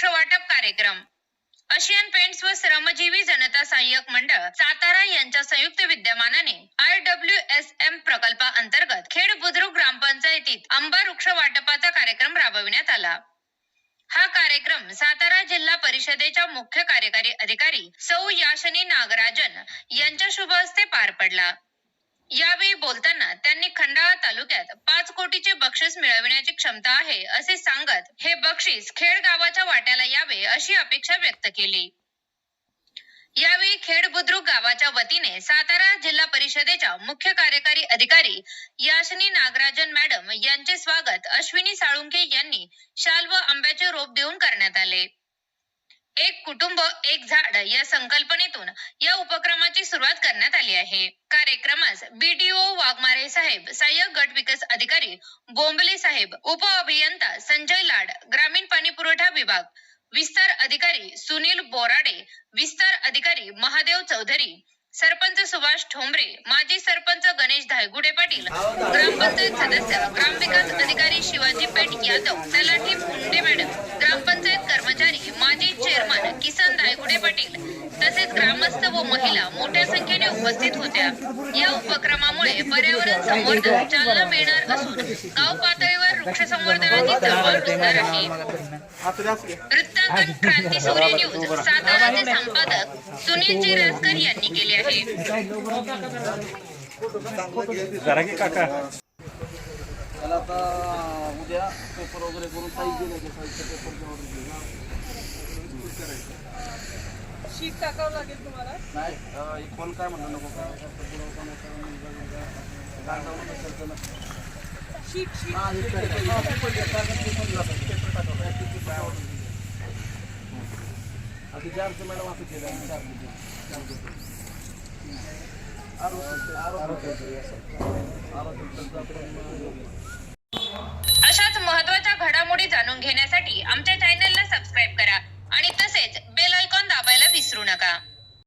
वृक्ष वाटप कार्यक्रम. आशियन पेंट्स व श्रमजीवी जनता सहाय्यक मंडळ सातारा यांच्या संयुक्त विद्यमानाने आय डब्ल्यू एस एम प्रकल्पा अंतर्गत खेड बुद्रुक ग्रामपंचायतीत आंबा वृक्ष वाटपाचा कार्यक्रम राबविण्यात आला. हा कार्यक्रम सातारा जिल्हा परिषदेच्या मुख्य कार्यकारी अधिकारी सौ याशनी नागराजन यांच्या शुभ हस्ते पार पडला. यावेळी बोलताना त्यांनी खंडाळा तालुक्यात पाच कोटीचे बक्षीस मिळविण्याची क्षमता आहे असे सांगत हे बक्षीस खेड गावाच्या वाट्याला यावे अशी अपेक्षा व्यक्त केली. यावेळी खेड बुद्रुक गावाच्या वतीने सातारा जिल्हा परिषदेच्या मुख्य कार्यकारी अधिकारी याशनी नागराजन मॅडम यांचे स्वागत अश्विनी साळुंके यांनी शाल व आंब्याचे रोप देऊन करण्यात आले. एक कुटुंब एक झाड या संकल्पनेतून या उपक्रमाची सुरुवात करण्यात आली आहे. कार्यक्रमास बीडीओ वाघमारे साहेब सहाय्यक गट विकास अधिकारी बोंबले साहेब उप अभियंता संजय लाड ग्रामीण पाणी पुरवठा विभाग विस्तार अधिकारी सुनील बोराडे विस्तार अधिकारी महादेव चौधरी सरपंच सुभाष ठोंबरे माजी सरपंच गणेश धायगुडे पाटील ग्रामपंचायत सदस्य ग्रामविकास अधिकारी शिवाजी पेठ यादव तलाठी मुंडे मॅडम तसेच ग्रामस्थ व महिला मोठ्या संख्येने उपस्थित होत्या. या उपक्रमामुळे पर्यावरण संवर्धन चालना मिळणार असून गाव पातळीवर वृक्ष संवर्धनाची चळवळ रुजणार आहे. वृत्तांकन क्रांती सूर्य न्यूज साताराचे संपादक सुनील जी रासकर यांनी केले आहे. जरा की काका. त्याला आता उद्या पेपर वगैरे करून साईज दिले की साईजच्या पेपरची ऑर्डर शीट टाकावं लागेल तुम्हाला? नाही अं, एक कोण काय म्हणलं नको का? काय. शीट शीट मॅडम अशाच महत्त्वाच्या घडामोडी जाणून घेण्यासाठी आमच्या चॅनलला